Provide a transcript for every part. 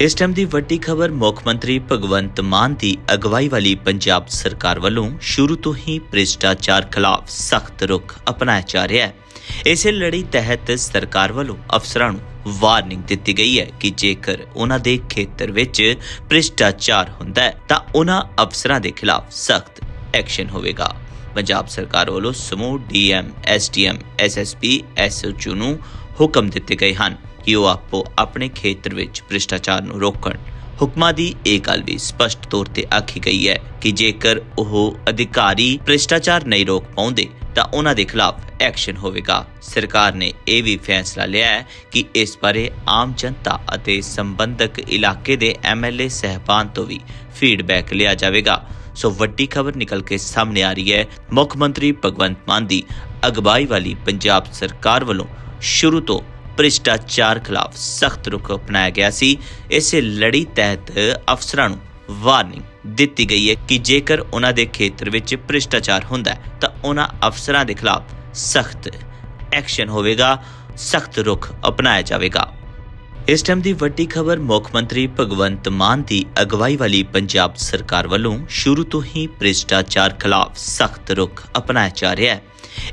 ਇਸ ਟਾਈਮ ਦੀ ਵੱਡੀ ਖਬਰ ਮੁੱਖ ਮੰਤਰੀ ਭਗਵੰਤ ਮਾਨ ਦੀ ਅਗਵਾਈ ਵਾਲੀ ਪੰਜਾਬ ਸਰਕਾਰ ਵੱਲੋਂ ਸ਼ੁਰੂ ਤੋਂ ਹੀ ਭ੍ਰਿਸ਼ਟਾਚਾਰ ਖਿਲਾਫ ਸਖਤ ਰੁਖ ਅਪਣਾਇਆ ਜਾ ਰਿਹਾ ਹੈ। ਇਸੇ ਲੜੀ ਤਹਿਤ ਸਰਕਾਰ ਵੱਲੋਂ ਅਫਸਰਾਂ ਨੂੰ ਵਾਰਨਿੰਗ ਦਿੱਤੀ ਗਈ ਹੈ ਕਿ ਜੇਕਰ ਉਹਨਾਂ ਦੇ ਖੇਤਰ ਵਿੱਚ ਭ੍ਰਿਸ਼ਟਾਚਾਰ ਹੁੰਦਾ ਹੈ, ਤਾਂ ਉਹਨਾਂ ਅਫਸਰਾਂ ਦੇ ਖਿਲਾਫ ਸਖਤ ਐਕਸ਼ਨ ਹੋਵੇਗਾ। ਪੰਜਾਬ ਸਰਕਾਰ ਵੱਲੋਂ ਸਮੂਹ ਡੀਐਮ ਐਸਡੀਐਮ ਐਸਐਸਪੀ ਐਸਓਚਯੂ ਨੂੰ ਹੁਕਮ ਦਿੱਤੇ ਗਏ ਹਨ। ਕਿ ਉਹ ਆਪੋ ਆਪਣੇ ਖੇਤਰ ਵਿੱਚ ਭ੍ਰਿਸ਼ਟਾਚਾਰ ਨੂੰ ਰੋਕਣ। ਹੁਕਮਾਂ ਦੀ ਇਹ ਗੱਲ ਵੀ ਸਪਸ਼ਟ ਤੌਰ ਤੇ ਆਖੀ ਗਈ ਹੈ ਕਿ ਜੇਕਰ ਉਹ ਅਧਿਕਾਰੀ ਭ੍ਰਿਸ਼ਟਾਚਾਰ ਨਹੀਂ ਰੋਕ ਪਾਉਂਦੇ, ਤਾਂ ਉਹਨਾਂ ਦੇ ਖਿਲਾਫ ਐਕਸ਼ਨ ਹੋਵੇਗਾ। ਸਰਕਾਰ ਨੇ ਇਹ ਵੀ ਫੈਸਲਾ ਲਿਆ ਹੈ ਕਿ ਇਸ ਬਾਰੇ ਆਮ ਜਨਤਾ ਅਤੇ ਸੰਬੰਧਕ ਇਲਾਕੇ ਦੇ ਐਮਐਲਏ ਸਹਿਬਾਨ ਤੋਂ ਵੀ ਫੀਡਬੈਕ ਲਿਆ ਜਾਵੇਗਾ। ਸੋ ਵੱਡੀ ਖਬਰ ਨਿਕਲ ਕੇ ਸਾਹਮਣੇ ਆ ਰਹੀ ਹੈ। ਮੁੱਖ ਮੰਤਰੀ ਭਗਵੰਤ ਮਾਨ ਦੀ ਅਗਵਾਈ ਵਾਲੀ ਪੰਜਾਬ ਸਰਕਾਰ ਵੱਲੋਂ ਸ਼ੁਰੂ ਤੋਂ ਭ੍ਰਿਸ਼ਟਾਚਾਰ ਖਿਲਾਫ ਸਖਤ ਰੁਖ ਅਪਣਾਇਆ ਗਿਆ ਸੀ। ਇਸੇ ਲੜੀ ਤਹਿਤ ਅਫਸਰਾਂ ਨੂੰ ਵਾਰਨਿੰਗ ਦਿੱਤੀ ਗਈ ਹੈ ਕਿ ਜੇਕਰ ਉਹਨਾਂ ਦੇ ਖੇਤਰ ਵਿੱਚ ਭ੍ਰਿਸ਼ਟਾਚਾਰ ਹੁੰਦਾ ਹੈ, ਤਾਂ ਉਹਨਾਂ ਅਫਸਰਾਂ ਦੇ ਖਿਲਾਫ ਸਖਤ ਐਕਸ਼ਨ ਹੋਵੇਗਾ, ਸਖਤ ਰੁਖ ਅਪਣਾਇਆ ਜਾਵੇਗਾ। ਇਸ ਟਾਈਮ ਦੀ ਵੱਡੀ ਖਬਰ ਮੁੱਖ ਮੰਤਰੀ ਭਗਵੰਤ ਮਾਨ ਦੀ ਅਗਵਾਈ ਵਾਲੀ ਪੰਜਾਬ ਸਰਕਾਰ ਵੱਲੋਂ ਸ਼ੁਰੂ ਤੋਂ ਹੀ ਭ੍ਰਿਸ਼ਟਾਚਾਰ ਖਿਲਾਫ ਸਖਤ ਰੁਖ ਅਪਣਾਇਆ ਜਾ ਰਿਹਾ ਹੈ।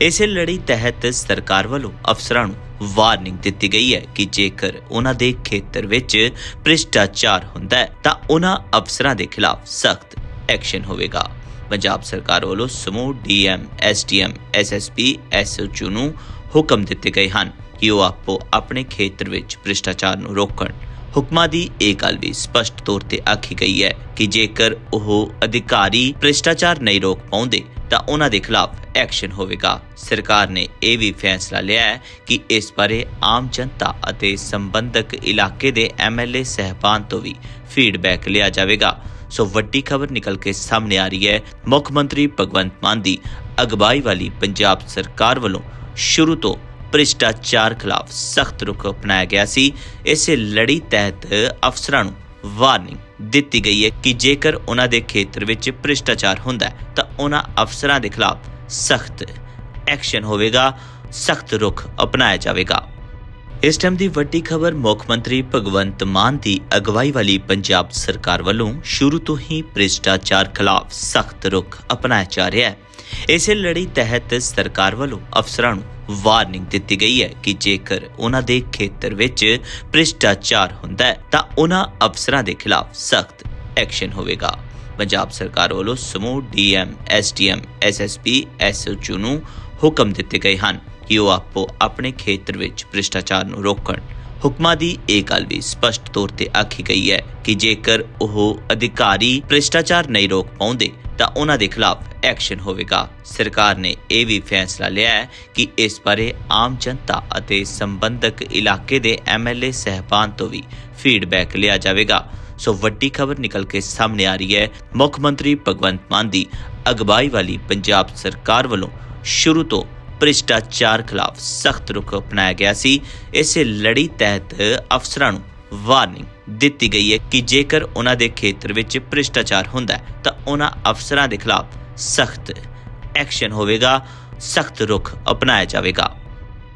ਇਸੇ ਲੜੀ ਤਹਿਤ ਸਰਕਾਰ ਵੱਲੋਂ ਅਫਸਰਾਂ ਨੂੰ ਵਾਰਨਿੰਗ ਦਿੱਤੀ ਗਈ ਹੈ ਕਿ ਜੇਕਰ ਉਹਨਾਂ ਦੇ ਖੇਤਰ ਵਿੱਚ ਭ੍ਰਿਸ਼ਟਾਚਾਰ ਹੁੰਦਾ ਹੈ, ਤਾਂ ਉਹਨਾਂ ਅਫਸਰਾਂ ਦੇ ਖਿਲਾਫ ਸਖਤ ਐਕਸ਼ਨ ਹੋਵੇਗਾ। ਪੰਜਾਬ ਸਰਕਾਰ ਵੱਲੋਂ ਸਮੂਹ ਡੀਐਮ ਐਸਡੀਐਮ ਐਸਐਸਪੀ ਐਸਓਚਯੂ ਨੂੰ ਹੁਕਮ ਦਿੱਤੇ ਗਏ ਹਨ। ਕਿ ਉਹ ਆਪੋ ਆਪਣੇ ਖੇਤਰ ਵਿੱਚ ਭ੍ਰਿਸ਼ਟਾਚਾਰ ਨੂੰ ਰੋਕਣ। ਹੁਕਮਾਂ ਦੀ ਇਹ ਗੱਲ ਵੀ ਸਪਸ਼ਟ ਤੌਰ ਤੇ ਆਖੀ ਗਈ ਹੈ ਕਿ ਜੇਕਰ ਉਹ ਅਧਿਕਾਰੀ ਭ੍ਰਿਸ਼ਟਾਚਾਰ ਨਹੀਂ ਰੋਕ ਪਾਉਂਦੇ, ਤਾਂ ਉਹਨਾਂ ਦੇ ਖਿਲਾਫ ਐਕਸ਼ਨ ਹੋਵੇਗਾ। ਸਰਕਾਰ ਨੇ ਇਹ ਵੀ ਫੈਸਲਾ ਲਿਆ ਹੈ ਕਿ ਇਸ ਬਾਰੇ ਆਮ ਜਨਤਾ ਅਤੇ ਸੰਬੰਧਕ ਇਲਾਕੇ ਦੇ ਐਮਐਲਏ ਸਹਿਬਾਨ ਤੋਂ ਵੀ ਫੀਡਬੈਕ ਲਿਆ ਜਾਵੇਗਾ। ਸੋ ਵੱਡੀ ਖਬਰ ਨਿਕਲ ਕੇ ਸਾਹਮਣੇ ਆ ਰਹੀ ਹੈ। ਮੁੱਖ ਮੰਤਰੀ ਭਗਵੰਤ ਮਾਨ ਦੀ ਅਗਵਾਈ ਵਾਲੀ ਪੰਜਾਬ ਸਰਕਾਰ ਵੱਲੋਂ ਸ਼ੁਰੂ ਤੋਂ ਭ੍ਰਿਸ਼ਟਾਚਾਰ ਖਿਲਾਫ ਸਖਤ ਰੁਖ ਅਪਣਾਇਆ ਗਿਆ ਸੀ। ਇਸੇ ਲੜੀ ਤਹਿਤ ਅਫਸਰਾਂ ਨੂੰ ਵਾਰਨਿੰਗ ਦਿੱਤੀ ਗਈ ਹੈ ਕਿ ਜੇਕਰ ਉਹਨਾਂ ਦੇ ਖੇਤਰ ਵਿੱਚ ਭ੍ਰਿਸ਼ਟਾਚਾਰ ਹੁੰਦਾ ਹੈ, ਤਾਂ ਉਹਨਾਂ ਅਫਸਰਾਂ ਦੇ ਖਿਲਾਫ ਸਖਤ ਐਕਸ਼ਨ ਹੋਵੇਗਾ, ਸਖਤ ਰੁਖ ਅਪਣਾਇਆ ਜਾਵੇਗਾ। ਇਸ ਟਾਈਮ ਦੀ ਵੱਡੀ ਖਬਰ ਮੁੱਖ ਮੰਤਰੀ ਭਗਵੰਤ ਮਾਨ ਦੀ ਅਗਵਾਈ ਵਾਲੀ ਪੰਜਾਬ ਸਰਕਾਰ ਵੱਲੋਂ ਸ਼ੁਰੂ ਤੋਂ ਹੀ ਭ੍ਰਿਸ਼ਟਾਚਾਰ ਖਿਲਾਫ ਸਖਤ ਰੁਖ ਅਪਣਾਇਆ ਜਾ ਰਿਹਾ ਹੈ। ਇਸੇ ਲੜੀ ਤਹਿਤ ਸਰਕਾਰ ਵੱਲੋਂ ਅਫਸਰਾਂ ਨੂੰ ਵਾਰਨਿੰਗ ਦਿੱਤੀ ਗਈ ਹੈ ਕਿ ਜੇਕਰ ਉਹਨਾਂ ਦੇ ਖੇਤਰ ਵਿੱਚ ਭ੍ਰਿਸ਼ਟਾਚਾਰ ਹੁੰਦਾ ਹੈ, ਤਾਂ ਉਹਨਾਂ ਅਫਸਰਾਂ ਦੇ ਖਿਲਾਫ ਸਖਤ ਐਕਸ਼ਨ ਹੋਵੇਗਾ। ਪੰਜਾਬ ਸਰਕਾਰ ਵੱਲੋਂ ਸਮੂਹ ਡੀਐਮ, ਐਸਡੀਐਮ, ਐਸਐਸਪੀ ਐਸਓਚਯੂ ਨੂੰ ਹੁਕਮ ਦਿੱਤੇ ਗਏ ਹਨ ਕਿ ਉਹ ਆਪੋ ਆਪਣੇ ਖੇਤਰ ਵਿੱਚ ਭ੍ਰਿਸ਼ਟਾਚਾਰ ਨੂੰ ਰੋਕਣ ਹੁਕਮਾਂ ਦੀ ਇਹ ਗੱਲ ਵੀ ਸਪਸ਼ਟ ਤੌਰ ਤੇ ਆਖੀ ਗਈ ਹੈ ਕਿ ਜੇਕਰ ਉਹ ਅਧਿਕਾਰੀ ਭ੍ਰਿਸ਼ਟਾਚਾਰ ਨਹੀਂ ਰੋਕ ਪਾਉਂਦੇ, ਤਾਂ ਉਹਨਾਂ ਦੇ ਖਿਲਾਫ ਐਕਸ਼ਨ ਹੋਵੇਗਾ। ਸਰਕਾਰ ਨੇ ਇਹ ਵੀ ਫੈਸਲਾ ਲਿਆ ਹੈ ਕਿ ਇਸ ਬਾਰੇ ਆਮ ਜਨਤਾ ਅਤੇ ਸੰਬੰਧਕ ਇਲਾਕੇ ਦੇ ਐਮਐਲਏ ਸਹਿਬਾਨ ਤੋਂ ਵੀ ਫੀਡਬੈਕ ਲਿਆ ਜਾਵੇਗਾ। ਸੋ ਵੱਡੀ ਖਬਰ ਨਿਕਲ ਕੇ ਸਾਹਮਣੇ ਆ ਰਹੀ ਹੈ। ਮੁੱਖ ਮੰਤਰੀ ਭਗਵੰਤ ਮਾਨ ਦੀ ਅਗਵਾਈ ਵਾਲੀ ਪੰਜਾਬ ਸਰਕਾਰ ਵੱਲੋਂ ਸ਼ੁਰੂ ਤੋਂ ਭ੍ਰਿਸ਼ਟਾਚਾਰ ਖਿਲਾਫ ਸਖਤ ਰੁਖ ਅਪਣਾਇਆ ਗਿਆ ਸੀ। ਇਸੇ ਲੜੀ ਤਹਿਤ ਅਫਸਰਾਂ ਨੂੰ ਵਾਰਨਿੰਗ ਦਿੱਤੀ ਗਈ ਹੈ ਕਿ ਜੇਕਰ ਉਹਨਾਂ ਦੇ ਖੇਤਰ ਵਿੱਚ ਭ੍ਰਿਸ਼ਟਾਚਾਰ ਹੁੰਦਾ ਹੈ, ਤਾਂ ਉਹਨਾਂ ਅਫਸਰਾਂ ਦੇ ਖਿਲਾਫ ਸਖਤ ਐਕਸ਼ਨ ਹੋਵੇਗਾ, ਸਖਤ ਰੁਖ ਅਪਣਾਇਆ ਜਾਵੇਗਾ।